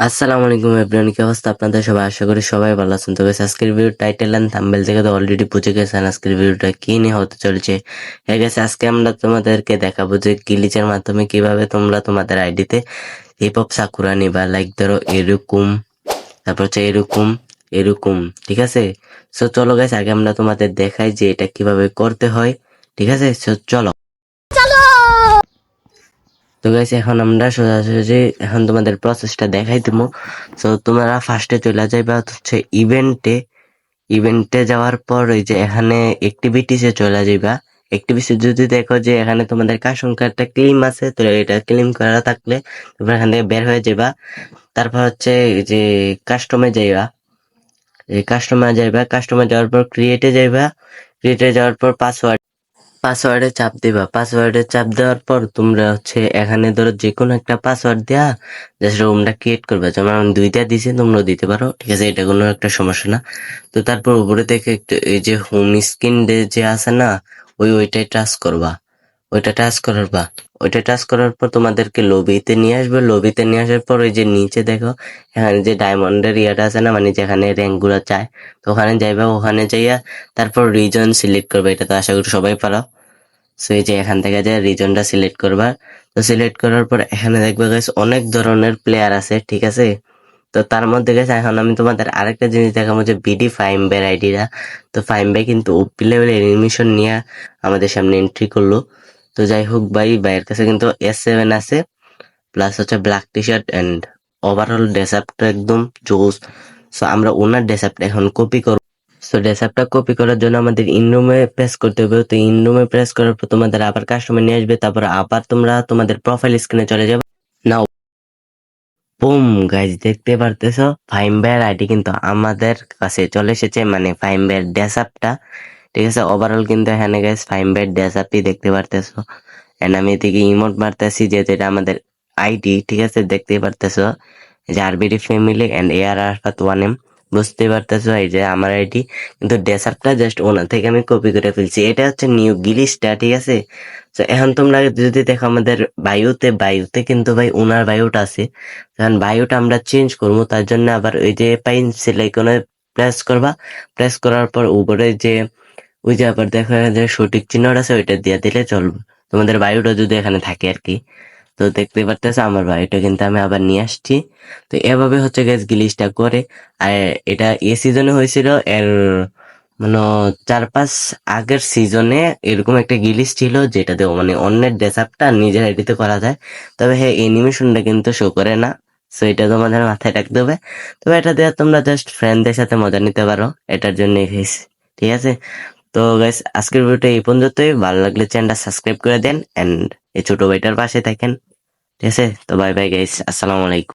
আসসালামু আলাইকুম এভরিওয়ান কি অবস্থা আপনাদের সবাই? আশা করি সবাই ভালো আছেন। তবে আজকের ভিডিও টাইটেল এন্ড থাম্বনেল থেকে তো অলরেডি বুঝে গেছেন আজকের ভিডিওটা কি নিয়ে হতে চলেছে। হয়ে গেছে আজকে আমরা তোমাদেরকে দেখাবো যে গিলিচের মাধ্যমে কীভাবে তোমরা তোমাদের আইডিতে হিপ হপ সাকুরা নিবা। লাইক ধরো, এরকম, তারপর হচ্ছে এরকম এরকম, ঠিক আছে? সো চলো গাইস আগে আমরা তোমাদের দেখাই যে এটা কীভাবে করতে হয়, ঠিক আছে? সো চলো। তো গাইস এখন আমরা সোজাসুজি এখন তোমাদের প্রসেসটা দেখাই দেবো তো তোমরা ফার্স্টে চলে যাইবা হচ্ছে ইভেন্টে ইভেন্টে যাওয়ার পর ওই যে এখানে অ্যাক্টিভিটিসে চলে যাইবা। অ্যাক্টিভিটি যদি দেখো যে এখানে তোমাদের কার সংখ্যা একটা ক্লেম আছে তো এটা ক্লেম করা থাকলে তোমরা এখান থেকে বের হয়ে যাবা তারপর হচ্ছে যে কাস্টমে যাইবা। কাস্টমার যাইবা কাস্টমার যাওয়ার পর ক্রিয়েটে যাইবা। ক্রিয়েটে যাওয়ার পর পাসওয়ার্ড পাসওয়ার্ডে চাপ দিবা। পাসওয়ার্ডে চাপ দেওয়ার পর তোমরা হচ্ছে এখানে ধরো যে কোনো একটা পাসওয়ার্ড দেয়া জাস্ট রুমটা ক্রিয়েট করবে। যেমন আমি দুইটা দিছি তোমরা দিতে পারো। ঠিক আছে, এটা কোনো একটা সমস্যা না। তো তারপর উপরে থেকে একটু এই যে হোম স্ক্রিন যে আছে না, ওই ওইটাই টাচ করবা। ওইটা টাচ করবা ওইটা টাচ করার পর তোমাদেরকে লবিতে নিয়ে আসবে। লবিতে নিয়ে আসার পর ওই যে নিচে দেখো, এখানে যে ডায়মন্ডের ইয়াটা আছে না মানে যেখানে র্যাঙ্কগুলো চায়, তো ওখানে যাইবা, ওখানে যাইয়া তারপর রিজন সিলেক্ট করবে। এটা তো আশা করি সবাই পারো। সো এই যে এখান থেকে যে রিজনটা সিলেক্ট করবা, তো সিলেক্ট করার পর এখানে দেখবে গাইস অনেক ধরনের প্লেয়ার আছে, ঠিক আছে? তো তার মধ্যে গেছে এখন আমি তোমাদের আরেকটা জিনিস দেখাবো যে বিডি ফাইম বের আইডিটা তো ফাইম ভাই কিন্তু ওপি লেভেল এনিমেশন নিয়ে আমাদের সামনে এন্ট্রি করল। তো যাই হোক ভাই, ভাইয়ের কাছে কিন্তু এস সেভেন আছে প্লাস হচ্ছে black T shirt and overall ডেসাপটা একদম জোস। সো আমরা ওনার ডেসাপটা এখন কপি করব। সো ডেসাপটা কপি করার জন্য আমাদের ইনরুমে প্রেস করতে হবে। তো ইনরুমে প্রেস করার পর তোমাদের আবার কাস্টমার নিয়ে আসবে, তারপর আবার তোমরা তোমাদের প্রোফাইল স্ক্রিনে চলে যাবে। নাও বুম গাইজ দেখতে পারতেছো? ফাইম ভাইয়ের আইডি কিন্তু আমাদের কাছে চলে এসেছে মানে ফাইম ভাইয়ের ডেসাপটা ঠিক আছে ওভারঅল কিন্তু এখানে গাইজ ফাইম ভাইয়ের ডেসাপই দেখতে পারতেছো। এন্ড আমি এদিকে ইমোট মারতেছি, যেহেতু এটা আমাদের আইডি ঠিক আছে, দেখতে পারতেছো? যে RBD family and A R Arafat one M বুঝতে পারতেছো এই যে আমার আইডি কিন্তু ডেসাপটা জাস্ট ওনার থেকে আমি কপি করে ফেলছি। এটা হচ্ছে নিউ গিলিসটা ঠিক আছে? তো এখন তোমরা যদি দেখো আমাদের বায়ুতে বায়ুতে কিন্তু ভাই ওনার বায়ুটা আছে। এখন বায়ুটা আমরা চেঞ্জ করব, তার জন্য আবার ওই যে পাইন সিলাইকনে প্রেস করবা। প্রেস করার পর উপরে যে, ওই যে আবার দেখো সঠিক চিহ্নটা আছে, ওইটা দিয়ে দিলে চলবে। তোমাদের বায়ুটা যদি এখানে থাকে আর কি। তো দেখতে পারতেছো আমার বায়ুটা কিন্তু আমি আবার নিয়ে আসছি। তো এভাবে হচ্ছে গ্যাস গিলিসটা করে, আর এটা এ সিজনে হয়েছিল, এর মানে চার পাঁচ আগের সিজনে এরকম একটা গিলিস ছিল যেটাতে মানে অন্যের ড্রেসআপটা নিজের আইডিতে করা যায়। তবে হ্যাঁ অ্যানিমেশনটা কিন্তু শো করে না সো এটা তোমাদের মাথায় রাখতে হবে। তবে এটা দিয়ে তোমরা জাস্ট ফ্রেন্ডদের সাথে মজা নিতে পারো, এটার জন্য ঠিক আছে? তো গাইস আজকের ভিডিওটা এই পর্যন্তই। ভালো লাগলে চ্যানেলটা সাবস্ক্রাইব করে দেন এন্ড এই ছোট ভাইটার পাশে থাকেন। ঠিক আছে? তো বাই বাই গাইস আসসালামু আলাইকুম।